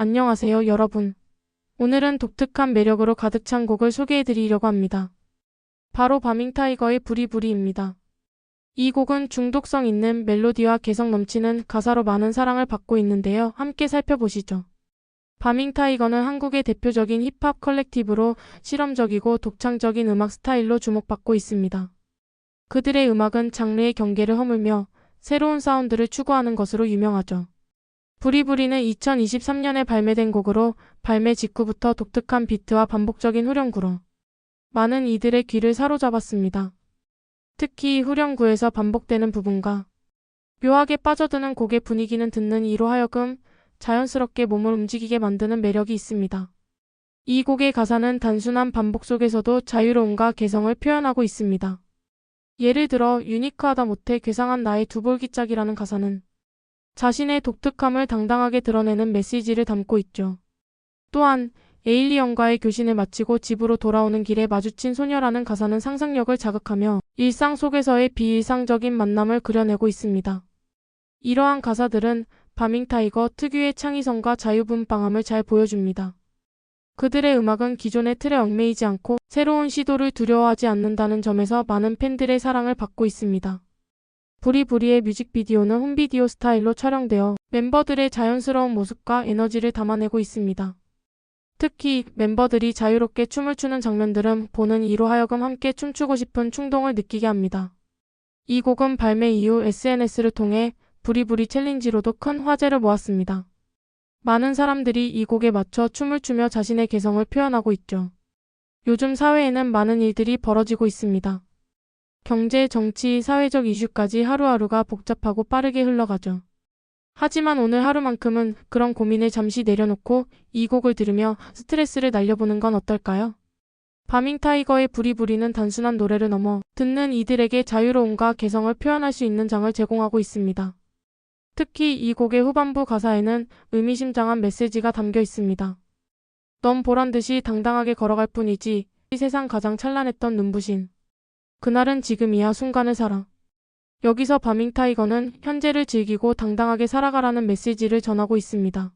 안녕하세요, 여러분. 오늘은 독특한 매력으로 가득 찬 곡을 소개해 드리려고 합니다. 바로 바밍타이거의 부리부리입니다. 이 곡은 중독성 있는 멜로디와 개성 넘치는 가사로 많은 사랑을 받고 있는데요. 함께 살펴보시죠. 바밍타이거는 한국의 대표적인 힙합 컬렉티브로 실험적이고 독창적인 음악 스타일로 주목받고 있습니다. 그들의 음악은 장르의 경계를 허물며 새로운 사운드를 추구하는 것으로 유명하죠. 부리부리는 2023년에 발매된 곡으로 발매 직후부터 독특한 비트와 반복적인 후렴구로 많은 이들의 귀를 사로잡았습니다. 특히 후렴구에서 반복되는 부분과 묘하게 빠져드는 곡의 분위기는 듣는 이로 하여금 자연스럽게 몸을 움직이게 만드는 매력이 있습니다. 이 곡의 가사는 단순한 반복 속에서도 자유로움과 개성을 표현하고 있습니다. 예를 들어 유니크하다 못해 괴상한 나의 두볼기짝이라는 가사는 자신의 독특함을 당당하게 드러내는 메시지를 담고 있죠. 또한 에일리언과의 교신을 마치고 집으로 돌아오는 길에 마주친 소녀라는 가사는 상상력을 자극하며 일상 속에서의 비일상적인 만남을 그려내고 있습니다. 이러한 가사들은 바밍타이거 특유의 창의성과 자유분방함을 잘 보여줍니다. 그들의 음악은 기존의 틀에 얽매이지 않고 새로운 시도를 두려워하지 않는다는 점에서 많은 팬들의 사랑을 받고 있습니다. 부리부리의 뮤직비디오는 홈비디오 스타일로 촬영되어 멤버들의 자연스러운 모습과 에너지를 담아내고 있습니다. 특히 멤버들이 자유롭게 춤을 추는 장면들은 보는 이로 하여금 함께 춤추고 싶은 충동을 느끼게 합니다. 이 곡은 발매 이후 SNS를 통해 부리부리 챌린지로도 큰 화제를 모았습니다. 많은 사람들이 이 곡에 맞춰 춤을 추며 자신의 개성을 표현하고 있죠. 요즘 사회에는 많은 일들이 벌어지고 있습니다. 경제, 정치, 사회적 이슈까지 하루하루가 복잡하고 빠르게 흘러가죠. 하지만 오늘 하루만큼은 그런 고민을 잠시 내려놓고 이 곡을 들으며 스트레스를 날려보는 건 어떨까요? 바밍 타이거의 부리부리는 단순한 노래를 넘어 듣는 이들에게 자유로움과 개성을 표현할 수 있는 장을 제공하고 있습니다. 특히 이 곡의 후반부 가사에는 의미심장한 메시지가 담겨 있습니다. 넌 보란 듯이 당당하게 걸어갈 뿐이지 이 세상 가장 찬란했던 눈부신 그날은 지금이야 순간을 살아. 여기서 바밍 타이거는 현재를 즐기고 당당하게 살아가라는 메시지를 전하고 있습니다.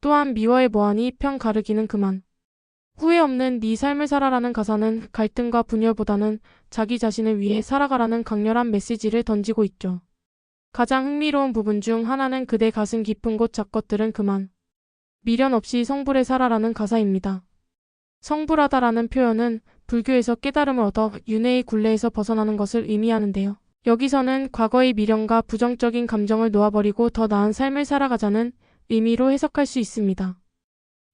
또한 미워해 뭐하니 편 가르기는 그만. 후회 없는 네 삶을 살아라는 가사는 갈등과 분열보다는 자기 자신을 위해 살아가라는 강렬한 메시지를 던지고 있죠. 가장 흥미로운 부분 중 하나는 그대 가슴 깊은 곳 잡것들은 그만. 미련 없이 성불에 살아라는 가사입니다. 성불하다라는 표현은 불교에서 깨달음을 얻어 윤회의 굴레에서 벗어나는 것을 의미하는데요. 여기서는 과거의 미련과 부정적인 감정을 놓아버리고 더 나은 삶을 살아가자는 의미로 해석할 수 있습니다.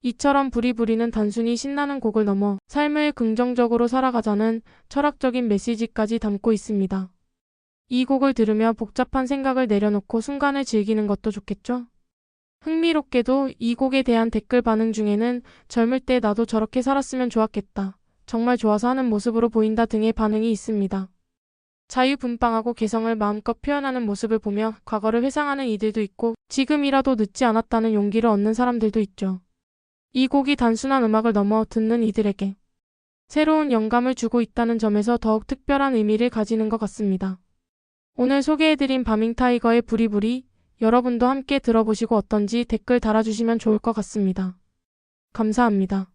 이처럼 부리부리는 단순히 신나는 곡을 넘어 삶을 긍정적으로 살아가자는 철학적인 메시지까지 담고 있습니다. 이 곡을 들으며 복잡한 생각을 내려놓고 순간을 즐기는 것도 좋겠죠? 흥미롭게도 이 곡에 대한 댓글 반응 중에는 젊을 때 나도 저렇게 살았으면 좋았겠다. 정말 좋아서 하는 모습으로 보인다 등의 반응이 있습니다. 자유분방하고 개성을 마음껏 표현하는 모습을 보며 과거를 회상하는 이들도 있고 지금이라도 늦지 않았다는 용기를 얻는 사람들도 있죠. 이 곡이 단순한 음악을 넘어 듣는 이들에게 새로운 영감을 주고 있다는 점에서 더욱 특별한 의미를 가지는 것 같습니다. 오늘 소개해드린 바밍타이거의 부리부리 여러분도 함께 들어보시고 어떤지 댓글 달아주시면 좋을 것 같습니다. 감사합니다.